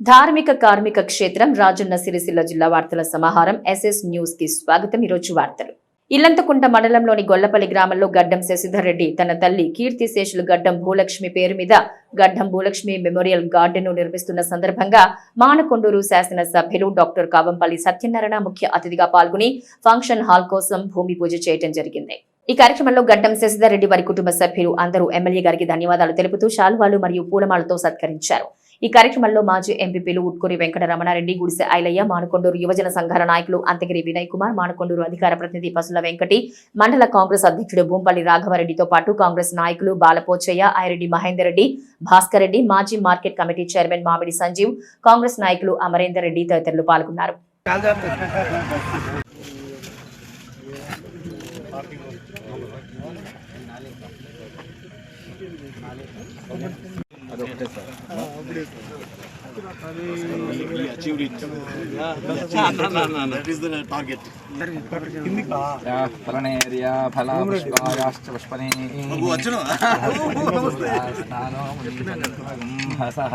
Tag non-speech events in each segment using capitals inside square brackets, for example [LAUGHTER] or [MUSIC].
ధార్మిక కార్మిక క్షేత్రం రాజన్న సిరిసిల్ల జిల్లా వార్తల సమాహారం ఎస్ఎస్ న్యూస్కి స్వాగతం. ఈరోజు వార్తలు. ఇల్లంతకుంట మండలంలోని గొల్లపల్లి గ్రామంలో గడ్డం శశిధర్ రెడ్డి తన తల్లి కీర్తిశేషులు గడ్డం భూలక్ష్మి పేరు మీద గడ్డం భూలక్ష్మి మెమోరియల్ గార్డెన్ను నిర్మిస్తున్న సందర్భంగా మానకొండూరు శాసనసభ్యులు డాక్టర్ కావంపల్లి సత్యనారాయణ ముఖ్య అతిథిగా పాల్గొని ఫంక్షన్ హాల్ కోసం భూమి పూజ చేయడం జరిగింది. ఈ కార్యక్రమంలో గడ్డం శశిధర్ రెడ్డి వారి కుటుంబ సభ్యులు అందరూ ఎమ్మెల్యే గారికి ధన్యవాదాలు తెలుపుతూ శాలువాలు మరియు పూలమాలతో సత్కరించారు. ఈ కార్యక్రమంలో మాజీ ఎంపీపీలు ఉట్కూరి వెంకట రమణారెడ్డి గుడిసె ఐలయ్య మానకొండూరు యువజన సంఘాల నాయకులు అంతగిరి వినయ్ కుమార్ మానకొండూరు అధికార ప్రతినిధి పసుల వెంకటి మండల కాంగ్రెస్ అధ్యక్షుడు భూంపల్లి రాఘవరెడ్డితో పాటు కాంగ్రెస్ నాయకులు బాలపోచయ్య ఐరెడ్డి మహేందర్ రెడ్డి భాస్కర్ రెడ్డి మాజీ మార్కెట్ కమిటీ చైర్మన్ మామిడి సంజీవ్ కాంగ్రెస్ నాయకులు అమరేందర్ రెడ్డి తదితరులు పాల్గొన్నారు. ఫలనేర్యా ఫలా పుష్పాయాశ్చ పుష్పనే. స్నానో హసః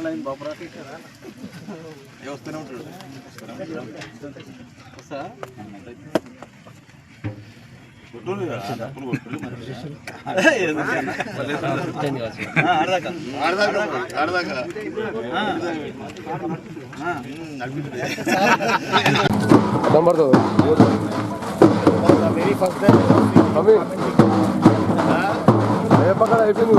రాజావృందేవో బృహస్పతిః ప్రబంధయిష్టాత్మిష్టదాష్ట్రం ఏ వస్తూనే ఉంటాడు. ఆడదాకా నడిపించుడే. వెరీ ఫస్ట్ అవి ఏ పక్కన అయిపోయింది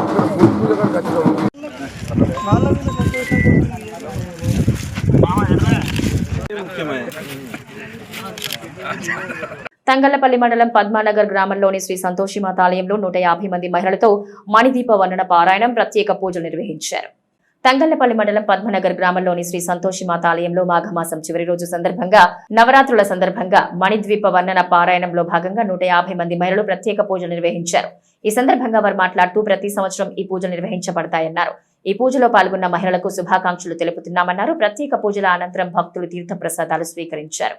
తంగళ్ళపల్లి మండలం పద్మానగర్ గ్రామంలోని శ్రీ సంతోషిమాత ఆలయంలో నూట యాభై మంది మహిళలతో మణిదీప వర్ణన పారాయణం ప్రత్యేక పూజలు నిర్వహించారు. తంగళ్ళపల్లి మండలం పద్మనగర్ గ్రామంలోని శ్రీ సంతోషిమాత ఆలయంలో మాఘమాసం చివరి రోజు సందర్భంగా నవరాత్రుల సందర్భంగా మణిద్వీప వర్ణన పారాయణంలో భాగంగా నూట మంది మహిళలు ప్రత్యేక పూజలు నిర్వహించారు. ఈ సందర్భంగా వారు మాట్లాడుతూ ప్రతి సంవత్సరం ఈ పూజలు నిర్వహించబడతాయన్నారు. ఈ పూజలో పాల్గొన్న మహిళలకు శుభాకాంక్షలు తెలుపుతున్నామన్నారు. ప్రత్యేక పూజల అనంతరం భక్తులు తీర్థ ప్రసాదాలు స్వీకరించారు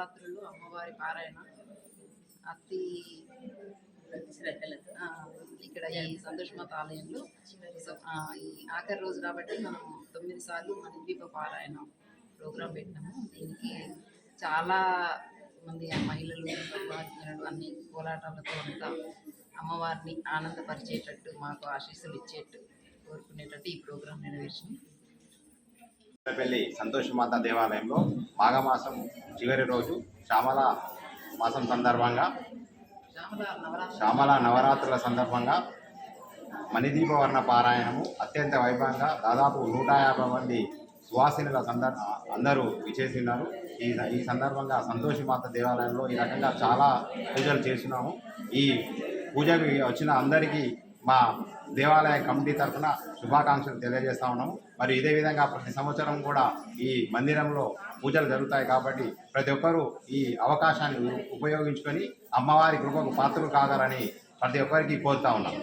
నవరాత్రులు అమ్మవారి పారాయణ. అతి ఇక్కడ ఈ సంతోషమాత ఆలయంలో ఈ ఆఖరి రోజు కాబట్టి మనం తొమ్మిది సార్లు మన ద్వీప పారాయణ ప్రోగ్రాం పెట్టినాము. దీనికి చాలా మంది ఆ మహిళలు భక్తులు అన్ని కోలాటాలతో అంతా అమ్మవారిని ఆనందపరిచేటట్టు మాకు ఆశీస్సులు ఇచ్చేట్టు కోరుకునేటట్టు ఈ ప్రోగ్రాం నెరవేర్చింది. పెళ్ళి సంతోషమాత దేవాలయంలో మాఘమాసం చివరి రోజు శ్యామల మాసం సందర్భంగా శ్యామల నవరాత్రుల సందర్భంగా మణిదీపవర్ణ పారాయణము అత్యంత వైభవంగా దాదాపు నూట యాభై మంది సువాసినుల సందర్ అందరూ విచేసినారు ఈ ఈ సందర్భంగా సంతోషమాత దేవాలయంలో ఈ రకంగా చాలా పూజలు చేస్తున్నాము. ఈ పూజకి వచ్చిన అందరికీ మా దేవాలయ కమిటీ తరఫున శుభాకాంక్షలు తెలియజేస్తా ఉన్నాము. మరి ఇదే విధంగా ప్రతి సంవత్సరం కూడా ఈ మందిరంలో పూజలు జరుగుతాయి కాబట్టి ప్రతి ఒక్కరూ ఈ అవకాశాన్ని ఉపయోగించుకొని అమ్మవారి కృపకు పాత్రలు కాగలని ప్రతి ఒక్కరికి కోరుతా ఉన్నాం.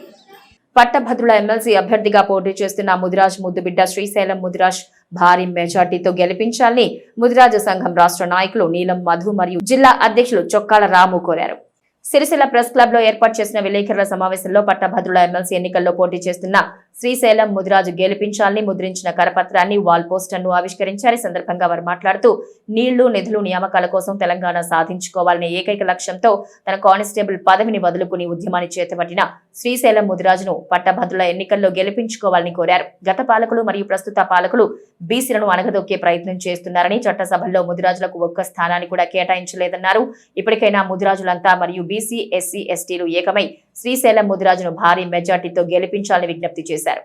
పట్టభద్రుల ఎమ్మెల్సీ అభ్యర్థిగా పోటీ చేస్తున్న ముదిరాజ్ ముద్దుబిడ్డ శ్రీశైలం ముదిరాజ్ భారీ మెజార్టీతో గెలిపించాలని ముదిరాజు సంఘం రాష్ట్ర నాయకులు నీలం మధు మరియు జిల్లా అధ్యక్షులు చొక్కాల రాము కోరారు. సిరిసిల్ల ప్రెస్ క్లబ్లో ఏర్పాటు చేసిన విలేకరుల సమావేశంలో పట్టభద్రుల ఎమ్మెల్సీ ఎన్నికల్లో పోటీ చేస్తున్న శ్రీశైలం ముదిరాజు గెలిపించాలని ముద్రించిన కరపత్రాన్ని వాల్ పోస్టర్ను ఆవిష్కరించారు. సందర్భంగా వారు మాట్లాడుతూ నీళ్ళు నిధులు నియామకాల కోసం తెలంగాణ సాధించుకోవాలనే ఏకైక లక్ష్యంతో తన కానిస్టేబుల్ పదవిని వదులుకుని ఉద్యమాన్ని చేతబట్టిన శ్రీశైలం ముదిరాజును పట్టభద్రుల ఎన్నికల్లో గెలిపించుకోవాలని కోరారు. గత పాలకులు మరియు ప్రస్తుత పాలకులు బీసీలను అణగదొక్కే ప్రయత్నం చేస్తున్నారని చట్టసభల్లో ముదిరాజులకు ఒక్క స్థానాన్ని కూడా కేటాయించలేదన్నారు. ఇప్పటికైనా ముదిరాజులంతా మరియు బీసీ ఎస్సీ ఎస్టీలు ఏకమై శ్రీశైలం ముదిరాజును భారీ మెజార్టీతో గెలిపించాలని విజ్ఞప్తి చేశారు.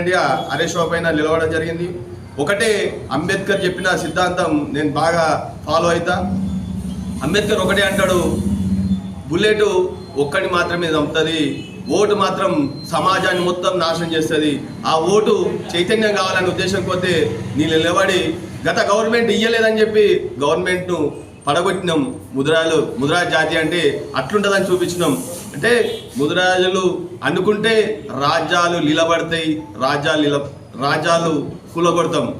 ఇండియా హరీష్ రావు పైన నిలవడం జరిగింది. ఒకటే అంబేద్కర్ చెప్పిన సిద్ధాంతం నేను బాగా ఫాలో అవుతా అంబేద్కర్ ఒకటే అంటాడు బుల్లెట్ ఒక్కటి మాత్రమే చంపుతుంది ఓటు మాత్రం సమాజాన్ని మొత్తం నాశనం చేస్తుంది. ఆ ఓటు చైతన్యం కావాలనే ఉద్దేశం పోతే నేను నిలబడి గత గవర్నమెంట్ ఇయ్యలేదని చెప్పి గవర్నమెంట్ను పడగొట్టినాం ముద్రాలు ముద్రా జాతి అంటే అట్లుంటుందని చూపించినాం. అంటే ముద్రాజులు అనుకుంటే రాజ్యాలు నిలబడతాయి రాజ్యాలు నిల రాజ్యాలు కూలగొడతాం.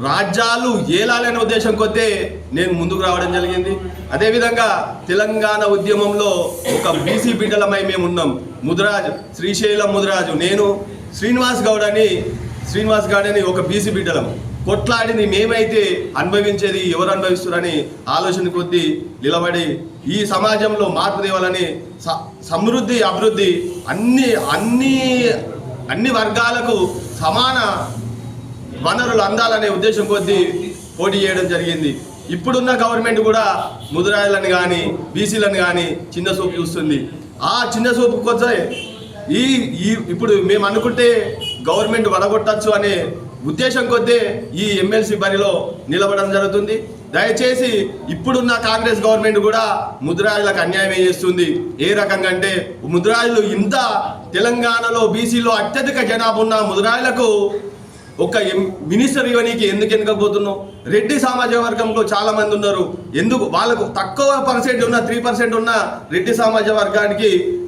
రాజ్యాలు ఏలాలనే ఉద్దేశం కొద్దే నేను ముందుకు రావడం జరిగింది. అదేవిధంగా తెలంగాణ ఉద్యమంలో ఒక బీసీ బిడ్డలమై మేము ఉన్నాం. ముదిరాజ్ శ్రీశైలం ముదిరాజు. నేను శ్రీనివాస్ గౌడ్ అని శ్రీనివాస్ గౌడ్ అని ఒక బీసీ బిడ్డలం. కొట్లాడిని మేమైతే అనుభవించేది ఎవరు అనుభవిస్తున్నారని ఆలోచన కొద్దీ నిలబడి ఈ సమాజంలో మార్పు తేవాలని స- సమృద్ధి అభివృద్ధి అన్ని అన్ని అన్ని వర్గాలకు సమాన వనరులు అందాలనే ఉద్దేశం కొద్దీ పోటీ చేయడం జరిగింది. ఇప్పుడున్న గవర్నమెంట్ కూడా ముదిరాజులను కానీ బీసీలను కానీ చిన్న చూపు చూస్తుంది. ఆ చిన్న చూపు కొద్ది ఈ ఈ ఇప్పుడు మేము అనుకుంటే గవర్నమెంట్ వడగొట్టచ్చు అనే ఉద్దేశం కొద్దీ ఈ ఎమ్మెల్సీ బరిలో నిలబడడం జరుగుతుంది. దయచేసి ఇప్పుడున్న కాంగ్రెస్ గవర్నమెంట్ కూడా ముద్రాజులకు అన్యాయం చేస్తుంది? ఏ రకంగా అంటే ముద్రాయిలు ఇంత తెలంగాణలో బీసీలో అత్యధిక జనాభా ఉన్న ముద్రాజులకు ఒక ఎం- మినిస్టర్ ఇవ్వనీకి ఎందుకు ఎన్నుకపోతున్నావు రెడ్డి సామాజిక వర్గంలో చాలా మంది ఉన్నారు. ఎందుకు? వాళ్ళకు తక్కువ పర్సెంట్ ఉన్న త్రీ పర్సెంట్ ఉన్న రెడ్డి సామాజిక వర్గానికి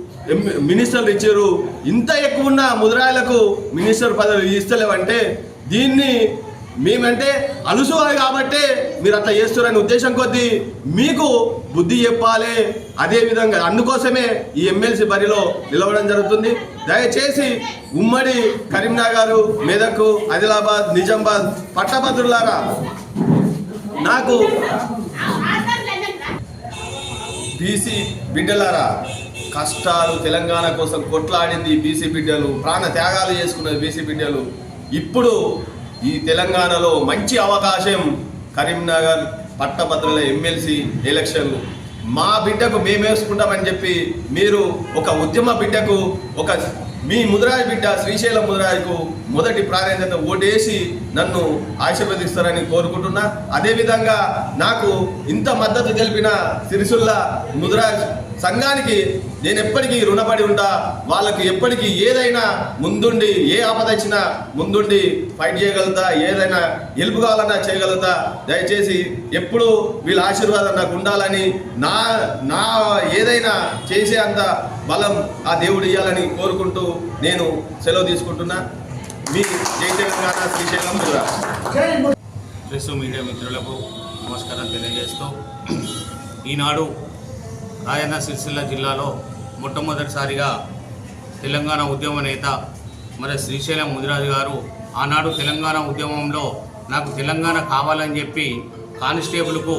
మినిస్టర్లు ఇచ్చారు. ఇంత ఎక్కువ ఉన్న ముద్రాయిలకు మినిస్టర్ పదవి ఇస్తలేవంటే దీన్ని మేమంటే అలుసువాలి కాబట్టే మీరు అట్లా చేస్తున్నారనే ఉద్దేశం కొద్దీ మీకు బుద్ధి చెప్పాలి. అదే విధంగా అందుకోసమే ఈ ఎమ్మెల్సీ బరిలో నిలవడం జరుగుతుంది. దయచేసి ఉమ్మడి కరీంనగర్ మెదక్ ఆదిలాబాద్ నిజామాబాద్ పట్టభద్రులారా నాకు బీసీ బిడ్డలారా కష్టాలు తెలంగాణ కోసం కొట్లాడింది బీసీ బిడ్డలు ప్రాణ త్యాగాలు చేసుకున్నది బీసీ బిడ్డలు. ఇప్పుడు ఈ తెలంగాణలో మంచి అవకాశం కరీంనగర్ పట్టభద్రుల ఎమ్మెల్సీ ఎలక్షన్లు మా బిడ్డకు మేమేసుకుంటామని చెప్పి మీరు ఒక ఉద్యమ బిడ్డకు ఒక మీ ముదిరాజ్ బిడ్డ శ్రీశైలం ముదిరాజ్కు మొదటి ప్రాధాన్యత ఓటేసి నన్ను ఆశీర్వదిస్తారని కోరుకుంటున్నా. అదేవిధంగా నాకు ఇంత మద్దతు తెలిపిన సిరిసుల్ల ముదిరాజ్ సంఘానికి నేను ఎప్పటికీ రుణపడి ఉంటా వాళ్ళకి ఎప్పటికీ ఏదైనా ముందుండి ఏ ఆపద వచ్చినా ముందుండి ఫైట్ చేయగలుగుతా ఏదైనా హెల్ప్ కావాలన్నా చేయగలుగుతా. దయచేసి ఎప్పుడు వీళ్ళ ఆశీర్వాదం నాకు ఉండాలని నా నా ఏదైనా చేసే అంత బలం ఆ దేవుడు ఇవ్వాలని కోరుకుంటూ నేను సెలవు తీసుకుంటున్నా. మీ జై తెలంగాణ శ్రీశైలం. ప్రెస్ మీడియా మిత్రులకు నమస్కారం తెలియజేస్తూ ఈనాడు రాజన్న సిరిసిల్ల జిల్లాలో మొట్టమొదటిసారిగా తెలంగాణ ఉద్యమ నేత మరి శ్రీశైలం ముదిరాజు గారు ఆనాడు తెలంగాణ ఉద్యమంలో నాకు తెలంగాణ కావాలని చెప్పి కానిస్టేబుల్కు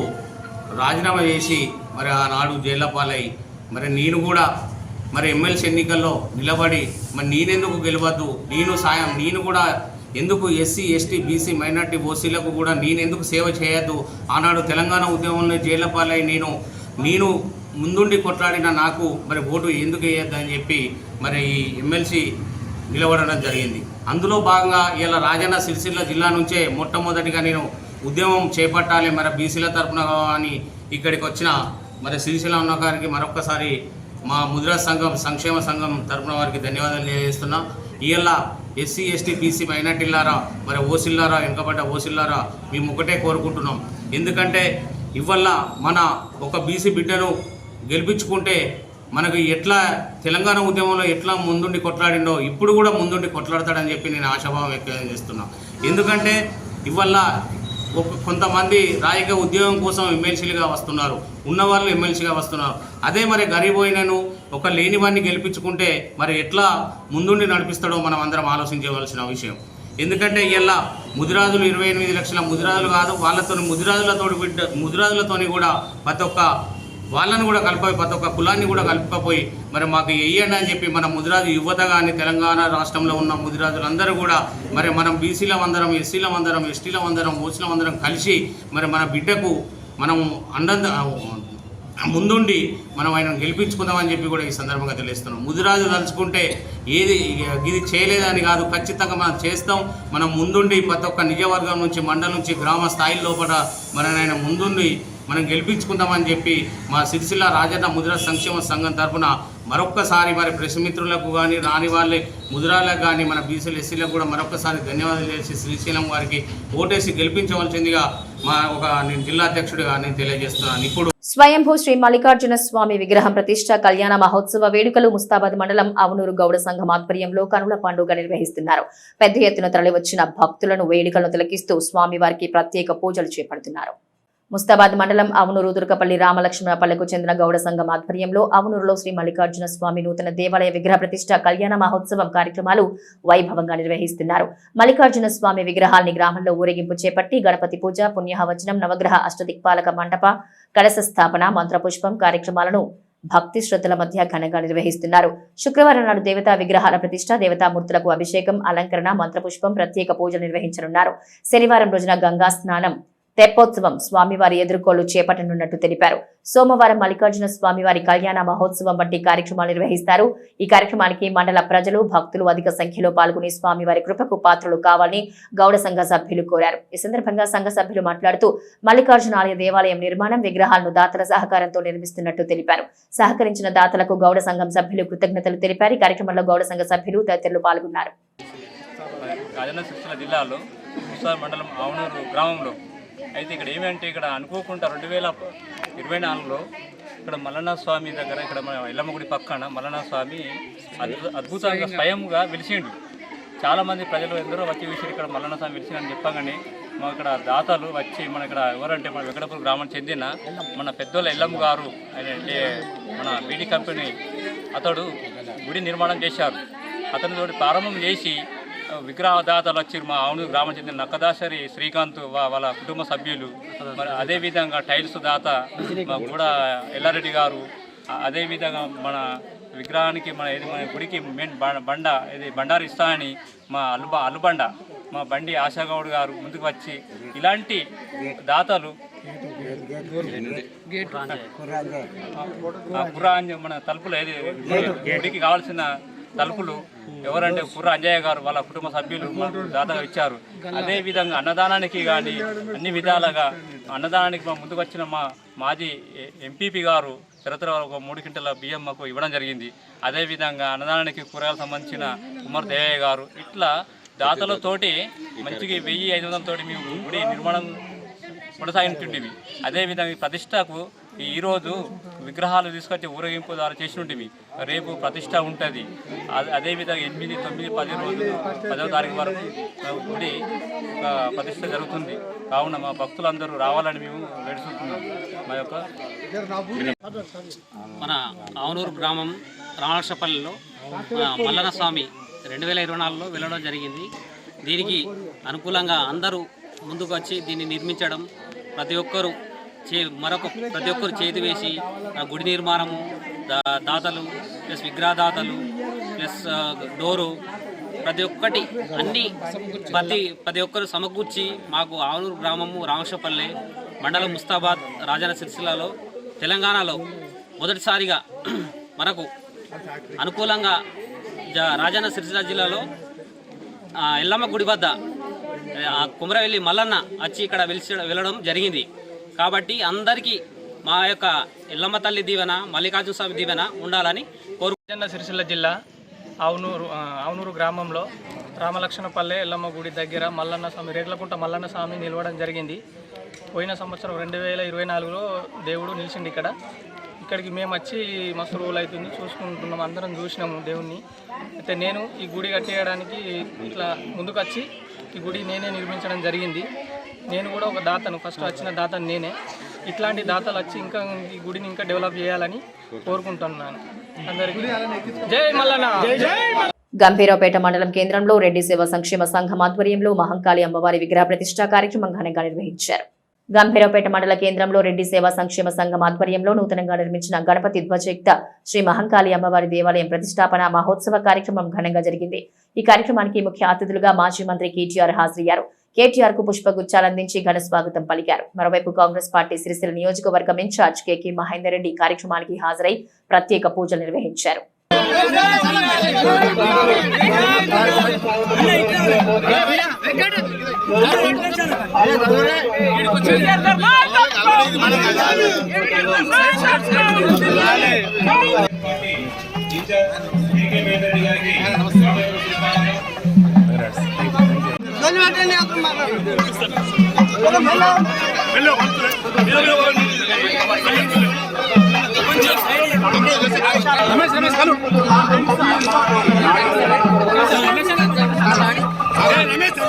రాజీనామా చేసి మరి ఆనాడు జైళ్ళ పాలై మరి నేను కూడా మరి ఎమ్మెల్సీ ఎన్నికల్లో నిలబడి మరి నేనెందుకు గెలవద్దు? నేను సాయం నేను కూడా ఎందుకు ఎస్సీ ఎస్టీ బీసీ మైనార్టీ ఓసీలకు కూడా నేనెందుకు సేవ చేయొద్దు? ఆనాడు తెలంగాణ ఉద్యమంలో జైళ్ళ పాలై నేను నేను ముందుండి కొట్లాడిన నాకు మరి ఓటు ఎందుకు వేయొద్దని చెప్పి మరి ఈ ఎమ్మెల్సీ నిలబడడం జరిగింది. అందులో భాగంగా ఇలా రాజన్న సిరిసిల్ల జిల్లా నుంచే మొట్టమొదటిగా నేను ఉద్యమం చేపట్టాలి మరి బీసీల తరపున అని ఇక్కడికి వచ్చిన మరి సిరిసిల్ల ఉన్న గారికి మరొకసారి మా ముద్రా సంఘం సంక్షేమ సంఘం తరపున వారికి ధన్యవాదాలు తెలియజేస్తున్నా. ఇలా ఎస్సీ ఎస్టీ బీసీ మైనార్టీలారా మరి ఓసిల్లారా వెనుకబడ్డ ఓసిల్లారా మేము ఒకటే కోరుకుంటున్నాం. ఎందుకంటే ఇవల్ల మన ఒక బీసీ బిడ్డను గెలిపించుకుంటే మనకు ఎట్లా తెలంగాణ ఉద్యమంలో ఎట్లా ముందుండి కొట్లాడిండో ఇప్పుడు కూడా ముందుండి కొట్లాడతాడని చెప్పి నేను ఆశాభావం వ్యక్తం చేస్తున్నా. ఎందుకంటే ఇవల్ల కొంతమంది రాయక ఉద్యోగం కోసం ఎమ్మెల్సీలుగా వస్తున్నారు ఉన్నవాళ్ళు ఎమ్మెల్సీగా వస్తున్నారు. అదే మరి గరీబోయినను ఒక లేనివాడిని గెలిపించుకుంటే మరి ఎట్లా ముందుండి నడిపిస్తాడో మనం అందరం ఆలోచించవలసిన విషయం. ఎందుకంటే ఇలా ముదిరాజులు ఇరవై ఎనిమిది లక్షల ముదిరాజులు కాదు వాళ్ళతో ముదిరాజులతో బిడ్డ ముదిరాజులతోని కూడా ప్రతి ఒక్క వాళ్ళని కూడా కలిపి ప్రతి ఒక్క కులాన్ని కూడా కలుపుకపోయి మరి మాకు వెయ్యండి అని చెప్పి మన ముదిరాజు యువత కానీ తెలంగాణ రాష్ట్రంలో ఉన్న ముదిరాజులందరూ కూడా మరి మనం బీసీల అందరం ఎస్సీల అందరం ఎస్టీల అందరం ఓసీల అందరం కలిసి మరి మన బిడ్డకు మనం అండ ముందుండి మనం ఆయన గెలిపించుకుందామని చెప్పి కూడా ఈ సందర్భంగా తెలుస్తున్నాం ముదిరాజు తలుచుకుంటే ఏది ఇది చేయలేదని కాదు ఖచ్చితంగా మనం చేస్తాం. మనం ముందుండి ప్రతి ఒక్క నిజవర్గం నుంచి మండలం నుంచి గ్రామ స్థాయి లోపల మన ఆయన ముందుండి మనం గెలిపించుకుందామని చెప్పి మా సిరిసిల్ల రాజన్న ముద్ర సంక్షేమ సంఘం తరఫున మరొక్కసారి మరి ప్రెస్ మిత్రులకు కానీ రాని వాళ్ళే ముద్రాలకు కానీ మన బీసీలు ఎస్సీలకు కూడా మరొకసారి ధన్యవాదాలు చేసి శ్రీశైలం వారికి ఓటేసి గెలిపించవలసిందిగా మా ఒక నేను జిల్లా అధ్యక్షుడిగా నేను తెలియజేస్తున్నాను. ఇప్పుడు స్వయంభూ శ్రీ మల్లికార్జున స్వామి విగ్రహం ప్రతిష్ట కళ్యాణ మహోత్సవ వేడుకలు ముస్తాబాద్ మండలం అవునూరు గౌడ సంఘం ఆధ్వర్యంలో కనుల పండుగ నిర్వహిస్తున్నారు. పెద్ద ఎత్తున తరలివచ్చిన భక్తులను వేడుకలను తిలకిస్తూ స్వామివారికి ప్రత్యేక పూజలు చేపడుతున్నారు. ముస్తాబాద్ మండలం అవునూరు దుర్గపల్లి రామలక్ష్మణపల్లెకు చెందిన గౌడ సంఘం ఆధ్వర్యంలో అవునూరులో శ్రీ మల్లికార్జున స్వామి నూతన దేవాలయ విగ్రహ ప్రతిష్ట కళ్యాణ మహోత్సవం కార్యక్రమాలు వైభవంగా నిర్వహిస్తున్నారు. మల్లికార్జున స్వామి విగ్రహాల్ని గ్రామంలో ఊరేగింపు చేపట్టి గణపతి పూజ పుణ్యహవచనం నవగ్రహ అష్టదిక్పాలక మండప కలశ స్థాపన మంత్రపుష్పం కార్యక్రమాలను భక్తి శ్రద్ధల మధ్య ఘనంగా నిర్వహిస్తున్నారు. శుక్రవారం నాడు దేవతా విగ్రహాల ప్రతిష్ట దేవతామూర్తులకు అభిషేకం అలంకరణ మంత్రపుష్పం ప్రత్యేక పూజలు నిర్వహించనున్నారు. శనివారం రోజున గంగా స్నానం తెప్పోత్సవం స్వామివారి ఎదుర్కోలు చేపట్టనున్నట్టు తెలిపారు. సోమవారం మల్లికార్జున స్వామివారి కళ్యాణ మహోత్సవం వంటి కార్యక్రమాలు నిర్వహిస్తారు. ఈ కార్యక్రమానికి మండల ప్రజలు భక్తులు అధిక సంఖ్యలో పాల్గొని స్వామివారి కృపకు పాత్రలు కావాలని గౌడ సంఘ సభ్యులు కోరారు. ఈ సందర్భంగా సంఘ సభ్యులు మాట్లాడుతూ మల్లికార్జున ఆలయ దేవాలయం నిర్మాణం విగ్రహాలను దాతల సహకారంతో నిర్మిస్తున్నట్టు తెలిపారు. సహకరించిన దాతలకు గౌడ సంఘం సభ్యులు కృతజ్ఞతలు తెలిపారు. ఈ కార్యక్రమంలో గౌడ సంఘ సభ్యులు తదితరులు పాల్గొన్నారు. జిల్లాలో మండలం ఆవనూరు గ్రామంలో అయితే ఇక్కడ ఏమంటే ఇక్కడ అనుకోకుండా రెండు వేల ఇరవై నాలుగులో ఇక్కడ మల్లన్న స్వామి దగ్గర ఇక్కడ మన ఎల్లమ్మ గుడి పక్కన మల్లన్న స్వామి అద్భుత అద్భుతంగా స్వయంగా వెలిసిండు. చాలామంది ప్రజలు ఎందరో వచ్చి విషయం ఇక్కడ మల్లన్న స్వామి వెలిసిందని చెప్పగానే మా ఇక్కడ దాతలు వచ్చి మన ఇక్కడ ఎవరంటే మన వెంకటపూర్ గ్రామానికి చెందిన మన పెద్దోళ్ళ ఎల్లమ్మ గారు అంటే మన బీడీ కంపెనీ అతడు గుడి నిర్మాణం చేశారు. అతని ప్రారంభం చేసి విగ్రహదాతలు వచ్చి మా అవును గ్రామం చెందిన నక్కదాసరి శ్రీకాంత్ వాళ్ళ కుటుంబ సభ్యులు. మరి అదేవిధంగా టైల్స్ దాత మా కూడా ఎల్లారెడ్డి గారు అదేవిధంగా మన విగ్రహానికి మన ఏది మన గుడికి మెయిన్ బండ ఇది బండారు ఇస్తానని మా అల్లుబ అల్లుబండ మా బండి ఆశాగౌడ్ గారు ముందుకు వచ్చి ఇలాంటి దాతలు కుర్రాంజ మన తలుపులు ఏది గుడికి కావాల్సిన తలుపులు ఎవరంటే కుర్ర అంజయ్య గారు వాళ్ళ కుటుంబ సభ్యులు దాదాగా ఇచ్చారు. అదే విధంగా అన్నదానానికి కానీ అన్ని విధాలుగా అన్నదానానికి మా ముందుకు వచ్చిన మా మాజీ ఎంపీపీ గారు చరిత్ర ఒక మూడు క్వింటల బియ్యం మాకు ఇవ్వడం జరిగింది. అదేవిధంగా అన్నదానానికి కూరగాయలకు సంబంధించిన కుమార్ దేవయ్య గారు ఇట్లా దాతలతోటి మంచిగా వెయ్యి ఐదు వందలతోటి మేము గుడి నిర్మాణం కొనసాగింటుంటివి అదేవిధంగా ఈ ప్రతిష్టకు ఈరోజు విగ్రహాలు తీసుకొచ్చి ఊరేగింపు ద్వారా చేసినవి రేపు ప్రతిష్ట ఉంటుంది. అదే- అదేవిధంగా ఎనిమిది తొమ్మిది పది రోజులు పదవ తారీఖు వరకు గుడి ఒక ప్రతిష్ట జరుగుతుంది. కావున మా భక్తులందరూ రావాలని మేము వేడుచుకుంటున్నాం మా యొక్క మన ఆవనూరు గ్రామం రామలక్షపల్లిలో మల్లన స్వామి రెండు వేల ఇరవై నాలుగులో వెళ్ళడం జరిగింది. దీనికి అనుకూలంగా అందరూ ముందుకు వచ్చి దీన్ని నిర్మించడం ప్రతి ఒక్కరూ చే మరొక ప్రతి ఒక్కరు చేతి వేసి ఆ గుడి నిర్మాణము దా- దాతలు ప్లస్ విగ్రహదాతలు ప్లస్ డోరు ప్రతి ఒక్కటి అన్ని ప్రతి ప్రతి ఒక్కరు సమకూర్చి మాకు ఆవనూరు గ్రామము రామశపల్లె మండలం ముస్తాబాద్ రాజన్న సిరిసిల్లలో తెలంగాణలో మొదటిసారిగా [CLEARS THROAT] మనకు అనుకూలంగా జ- రాజన్న సిరిసిల్ల జిల్లాలో ఎల్లమ్మ గుడి వద్ద కుమరవెల్లి మల్లన్న వచ్చి ఇక్కడ వెలిసి వెళ్ళడం జరిగింది. కాబట్టి అందరికీ మా యొక్క ఎల్లమ్మ తల్లి దీవెన మల్లికార్జున స్వామి దీవెన ఉండాలని కోరుకుంటున్న సిరిసిల్ల జిల్లా ఆవునూరు అవునూరు గ్రామంలో రామలక్ష్మణపల్లె ఎల్లమ్మ గుడి దగ్గర మల్లన్న స్వామి రేట్లకుంట మల్లన్న స్వామి నిలవడం జరిగింది. పోయిన సంవత్సరం రెండు వేల ఇరవై నాలుగులో దేవుడు నిలిచిండు ఇక్కడ. ఇక్కడికి మేము వచ్చి మస్తు రోజులు అవుతుంది చూసుకుంటున్నాం అందరం చూసినాము దేవుణ్ణి. అయితే నేను ఈ గుడి కట్టేయడానికి ఇట్లా ముందుకు వచ్చి ఈ గుడి నేనే నిర్మించడం జరిగింది. నేను కూడా ఒక దాతను ఫస్ట్ వచ్చిన దాతను నేనే. ఇట్లాంటి దాతలు వచ్చి ఇంకా ఈ గుడిని ఇంకా డెవలప్ చేయాలని కోరుకుంటున్నాను. అందరికీ. జై మల్లన్న! గంభీరావుపేట మండలం కేంద్రంలో రెడ్డి సేవా సంక్షేమ సంఘం ఆధ్వర్యంలో మహంకాళి అమ్మవారి విగ్రహ ప్రతిష్ఠా కార్యక్రమం ఘనంగా నిర్వహించారు. గంభీరావుపేట మండల కేంద్రంలో రెడ్డి సేవా సంక్షేమ సంఘం ఆధ్వర్యంలో నూతనంగా నిర్మించిన గణపతి ధ్వజయుక్త శ్రీ మహంకాళి అమ్మవారి దేవాలయం ప్రతిష్టాపన మహోత్సవ కార్యక్రమం ఘనంగా జరిగింది. ఈ కార్యక్రమానికి ముఖ్య అతిథులుగా మాజీ మంత్రి కేటీఆర్ హాజరయ్యారు. కేటీఆర్కు పుష్పగుచ్చాలందించి ఘన స్వాగతం పలికారు. మరోవైపు కాంగ్రెస్ పార్టీ సిరిసిల నియోజకవర్గం ఇన్ఛార్జ్ కేకే మహేందర్ రెడ్డి కార్యక్రమానికి హాజరై ప్రత్యేక పూజలు నిర్వహించారు. రమేష్ రమేష్ కలు రమేష్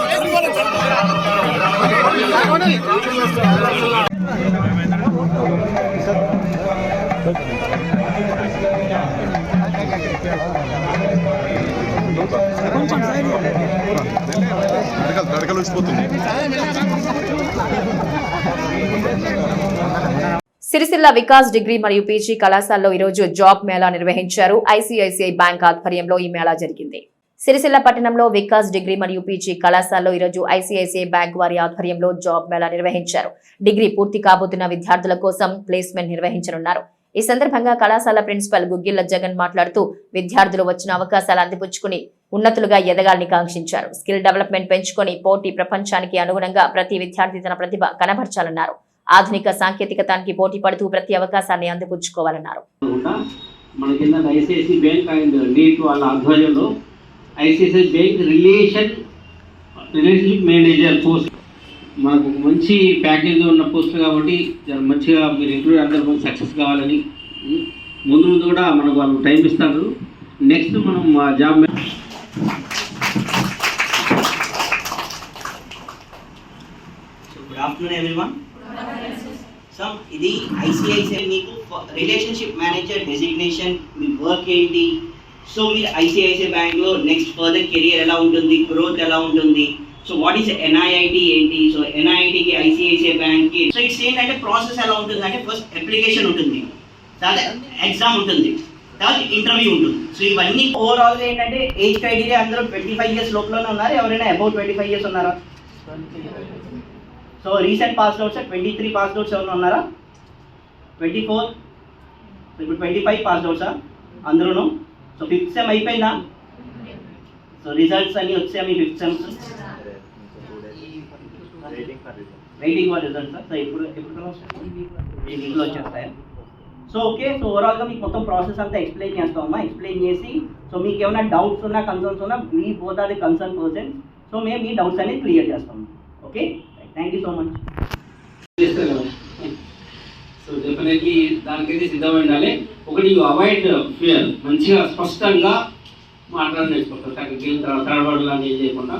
సిరిసిల్ల వికాస్ డిగ్రీ మరియు పీజీ కళాశాలలో ఈరోజు జాబ్ మేళా నిర్వహించారు ఐసీఐసీఐ బ్యాంక్ ఆధ్వర్యంలో ఈ మేళా జరిగింది. సిరిసిల్ల పట్టణంలో వికాస్ డిగ్రీ మరియు పీజీ కళాశాలలో ఈరోజు ఐసీఐసీఐ బ్యాంక్ వారి ఆధ్వర్యంలో జాబ్ మేళా నిర్వహించారు. డిగ్రీ పూర్తి కాబోతున్న విద్యార్థుల కోసం ప్లేస్మెంట్ నిర్వహించనున్నారు. ఈ సందర్భంగా కళాశాల ప్రిన్సిపల్ గుగ్గిళ్ళ జగన్ మాట్లాడుతూ విద్యార్థులు వచ్చిన అవకాశాలు అందిపుచ్చుకుని ఉన్నతులుగా ఎదగాలని కాంక్షించారు. స్కిల్ డెవలప్మెంట్ పెంచుకొని పోటీ ప్రపంచానికి అనుగుణంగా ప్రతి విద్యార్థి తన ప్రతిభ కనబర్చాలన్నారు. ఆధునిక సాంకేతికతానికి పోటీ పడుతూ ప్రతి అవకాశాన్ని అందిపుచ్చుకోవాలన్నారు. మన కింద ఐసిఐసి బ్యాంక్ అండ్ నీట్ వాళ్ళ ఆధ్వర్యంలో ICICI bank relation relationship manager post మనకు మంచి ప్యాకేజ్ ఉన్న పోస్ట్ కాబట్టి మంచిగా మీరు ఇంటర్వ్యూ అందరూ సక్సెస్ కావాలని ముందు ముందు కూడా మనకు వాళ్ళు టైం ఇస్తారు. నెక్స్ట్ మనం మా job good afternoon everyone so ఇది ఐసిఐసిఐ మీకు రిలేషన్షిప్ మేనేజర్ డెసిగ్నేషన్ మీ వర్క్ ఏంటి? సో మీరు ఐసిఐసిఐ బ్యాంక్లో నెక్స్ట్ ఫర్దర్ కెరియర్ ఎలా ఉంటుంది? గ్రోత్ ఎలా ఉంటుంది? సో వాట్ ఈస్ ఎన్ఐఐటి ఏంటి సో ఎన్ఐఐటికి ఐసిఐసిఐ బ్యాంక్కి సో ఇట్స్ ఏంటంటే ప్రాసెస్ ఎలా ఉంటుంది? అంటే ఫస్ట్ అప్లికేషన్ ఉంటుంది. తర్వాత ఎగ్జామ్ ఉంటుంది. తర్వాత ఇంటర్వ్యూ ఉంటుంది. సో ఇవన్నీ ఓవరాల్గా ఏంటంటే ఏజ్ క్రైటీరియా అందరూ ట్వంటీ ఫైవ్ ఇయర్స్ లోపలనే ఉన్నారు? ఎవరైనా అబౌట్ ట్వంటీ ఫైవ్ ఇయర్స్ ఉన్నారా? So recent pass outs twenty three pass outs ఎవరైనా ఉన్నారా? ట్వంటీ ఫోర్ ఇప్పుడు ట్వంటీ ఫైవ్ పాస్ అవుట్సా అందరూను సో ఫిఫ్త్ సెమ్ అయిపోయిందా? సో రిజల్ట్స్ అన్నీ వచ్చాయి మీ fifth sems waiting for sir. So ఎప్పుడు ఎప్పుడు ఈ వీక్లో వచ్చేస్తాయి? సో ఓకే సో ఓవరాల్గా మీకు మొత్తం ప్రాసెస్ అంతా ఎక్స్ప్లెయిన్ చేస్తామమ్మా ఎక్స్ప్లెయిన్ చేసి సో మీకు ఏమైనా డౌట్స్ ఉన్నా కన్సర్న్స్ ఉన్నా మీ both are the concern person so మేము మీ డౌట్స్ అనేది క్లియర్ చేస్తాం. Okay thank you so much so definitely దానికైతే సిద్ధమై ఉండాలి ఒకటి అవాయిడ్ ఫియర్ మంచిగా స్పష్టంగా మాట్లాడి నేర్చుకుంటారు అక్కడికి వెళ్ళిన తర్వాత తడబడలు చేయకుండా.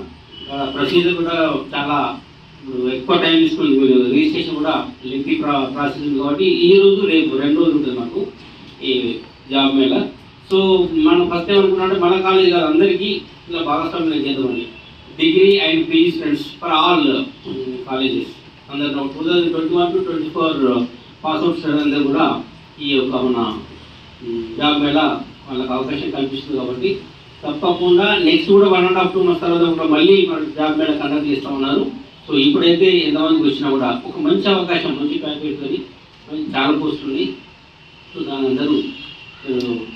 ప్రొసీజర్ కూడా చాలా ఎక్కువ టైం తీసుకుని రిజిస్ట్రేషన్ కూడా లెంతీ ప్రా ప్రాసెస్ ఉంది కాబట్టి ఈ రోజు రేపు రెండు రోజులు ఉంటుంది మాకు ఈ జాబ్ మీద సో మనం ఫస్ట్ ఏమనుకున్నామంటే మన కాలేజ్ కాదు అందరికీ ఇలా భాగస్వామ్యం చేద్దామని degree and PG students for all colleges అందరు two thousand twenty one to twenty four uh, pass out student అందరూ కూడా ఈ యొక్క మన జాబ్ మేళ వాళ్ళకి అవకాశం కల్పిస్తుంది కాబట్టి తప్పకుండా నెక్స్ట్ కూడా one and half two months తర్వాత కూడా మళ్ళీ మన జాబ్ మేళ కండక్ట్ చేస్తూ ఉన్నారు. సో ఇప్పుడైతే ఎంతమందికి వచ్చినా కూడా ఒక మంచి అవకాశం మంచి ప్యాకేజ్ తోని చాలా పోస్ట్ ఉంది. సో దాని అందరూ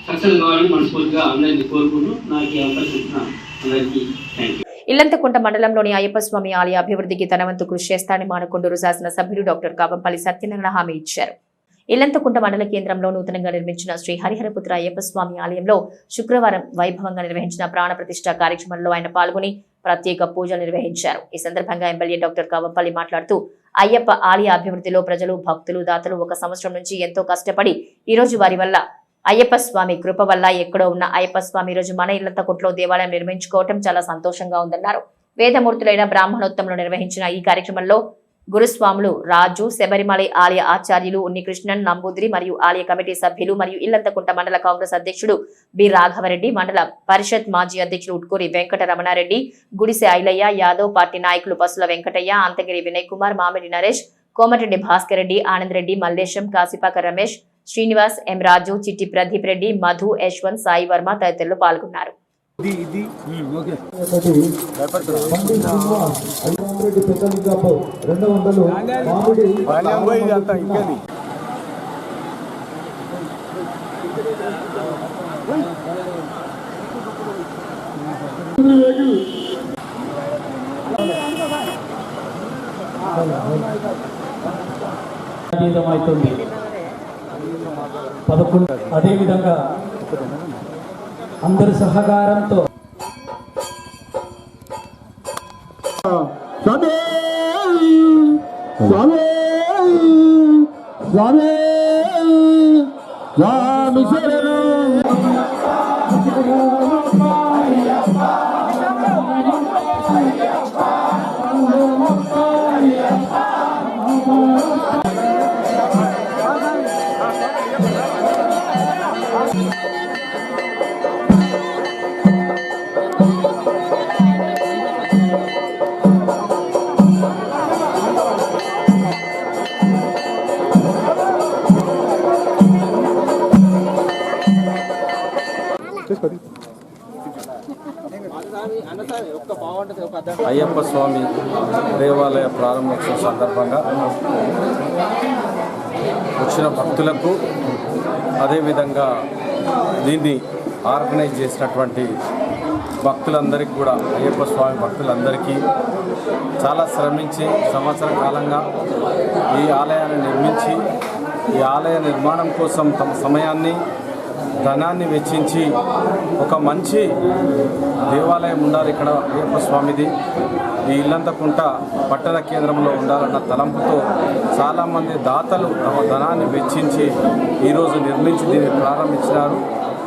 సక్సెస్ కావాలని మనస్ఫూర్తిగా అందరినీ కోరుకుంటూ నాకు ఈ అవకాశం ఇచ్చిన అందరికీ థ్యాంక్ యూ ఇల్లంతకుంట మండలంలోని అయ్యప్ప స్వామి ఆలయ అభివృద్ధికి తన వంతు కృషి చేస్తానని మానకొండూరు శాసనసభ్యుడు డాక్టర్ కావంపల్లి సత్యనారాయణ హామీ ఇచ్చారు. ఇల్లంతకుంట మండల కేంద్రంలో నూతనంగా నిర్మించిన శ్రీ హరిహరపుత్ర అయ్యప్ప స్వామి ఆలయంలో శుక్రవారం వైభవంగా నిర్వహించిన ప్రాణప్రతిష్ఠ కార్యక్రమంలో ఆయన పాల్గొని ప్రత్యేక పూజలు నిర్వహించారు. ఈ సందర్భంగా ఎమ్మెల్యే డాక్టర్ కావంపల్లి మాట్లాడుతూ అయ్యప్ప ఆలయ అభివృద్ధిలో ప్రజలు భక్తులు దాతలు ఒక సంవత్సరం నుంచి ఎంతో కష్టపడి ఈ రోజు వారి వల్ల అయ్యప్ప స్వామి కృప వల్ల ఎక్కడో ఉన్న అయ్యప్ప స్వామి రోజు మన ఇల్లంతకుంటలో దేవాలయం నిర్మించుకోవటం చాలా సంతోషంగా ఉందన్నారు. వేదమూర్తులైన బ్రాహ్మణోత్తంలో నిర్వహించిన ఈ కార్యక్రమంలో గురుస్వాములు రాజు శబరిమల ఆలయ ఆచార్యులు ఉన్నికృష్ణన్ నంబూద్రి మరియు ఆలయ కమిటీ సభ్యులు మరియు ఇల్లంతకుంట మండల కాంగ్రెస్ అధ్యక్షుడు బి. రాఘవరెడ్డి మండల పరిషత్ మాజీ అధ్యక్షుడు ఉట్కూరి వెంకట రమణారెడ్డి గుడిసె ఐలయ్య యాదవ్ పార్టీ నాయకులు పసుల వెంకటయ్య అంతగిరి వినయ్ కుమార్ మామిడి నరేష్ కోమటిరెడ్డి భాస్కర్ రెడ్డి ఆనందరెడ్డి మల్లేశం కాసిపాక రమేష్ శ్రీనివాస్ ఎం రాజు చిట్టి ప్రదీప్ రెడ్డి మధు యశ్వంత్ సాయి వర్మ తదితరులు పాల్గొన్నారు. రెండు వందలు. మామిడి అవుతుంది పదకొండు అదేవిధంగా అందరి సహకారంతో అయ్యప్ప స్వామి దేవాలయ ప్రారంభోత్సవం సందర్భంగా వచ్చిన భక్తులకు అదేవిధంగా దీన్ని ఆర్గనైజ్ చేసినటువంటి భక్తులందరికీ కూడా అయ్యప్ప స్వామి భక్తులందరికీ చాలా శ్రమించి సంవత్సర కాలంగా ఈ ఆలయాన్ని నిర్మించి ఈ ఆలయ నిర్మాణం కోసం తమ సమయాన్ని ధనాన్ని వెచ్చించి ఒక మంచి దేవాలయం ఉండాలి ఇక్కడ అయ్యప్ప స్వామిది. ఈ ఇల్లంతకుంట పట్టణ కేంద్రంలో ఉండాలన్న తలంపుతో చాలామంది దాతలు తమ ధనాన్ని వెచ్చించి ఈరోజు నిర్మించి దీన్ని ప్రారంభించినారు.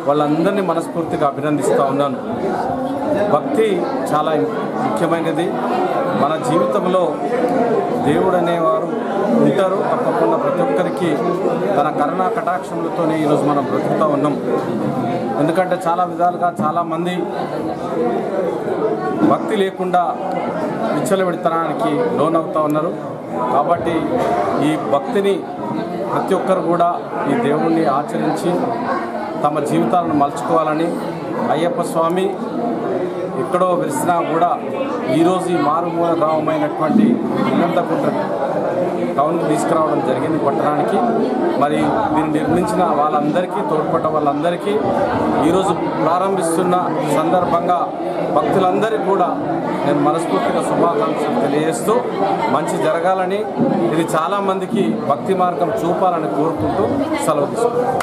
వాళ్ళందరినీ మనస్ఫూర్తిగా అభినందిస్తూ ఉన్నాను. భక్తి చాలా ముఖ్యమైనది. మన జీవితంలో దేవుడు అనేవారు ఉంటారు. తప్పకుండా ప్రతి ఒక్కరికి తన కరుణా కటాక్షములతోనే ఈరోజు మనం బ్రతుకుతూ ఉన్నాం. ఎందుకంటే చాలా విధాలుగా చాలామంది భక్తి లేకుండా విచ్చలవిడితనానికి లోనవుతూ ఉన్నారు. కాబట్టి ఈ భక్తిని ప్రతి ఒక్కరు కూడా ఈ దేవుణ్ణి ఆచరించి తమ జీవితాలను మలుచుకోవాలని అయ్యప్ప స్వామి ఎక్కడో విరిసినా కూడా ఈరోజు ఈ మారుమూల గ్రామమైనటువంటి ఇల్లంతకుంట టౌన్కి తీసుకురావడం జరిగింది పట్టణానికి మరి దీన్ని నిర్మించిన వాళ్ళందరికీ తోడ్పడ్డ వాళ్ళందరికీ ఈరోజు ప్రారంభిస్తున్న సందర్భంగా భక్తులందరికీ కూడా నేను మనస్ఫూర్తిగా శుభాకాంక్షలు తెలియజేస్తూ మంచి జరగాలని ఇది చాలామందికి భక్తి మార్గం చూపాలని కోరుకుంటూ సెలవు తీసుకుంటాను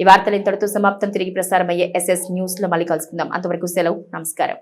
ఈ వార్తలు ఇంతటితో సమాప్తం. తిరిగి ప్రసారమయ్యే ఎస్ఎస్ న్యూస్లో మళ్ళీ కలుసుకుందాం. అంతవరకు సెలవు. నమస్కారం.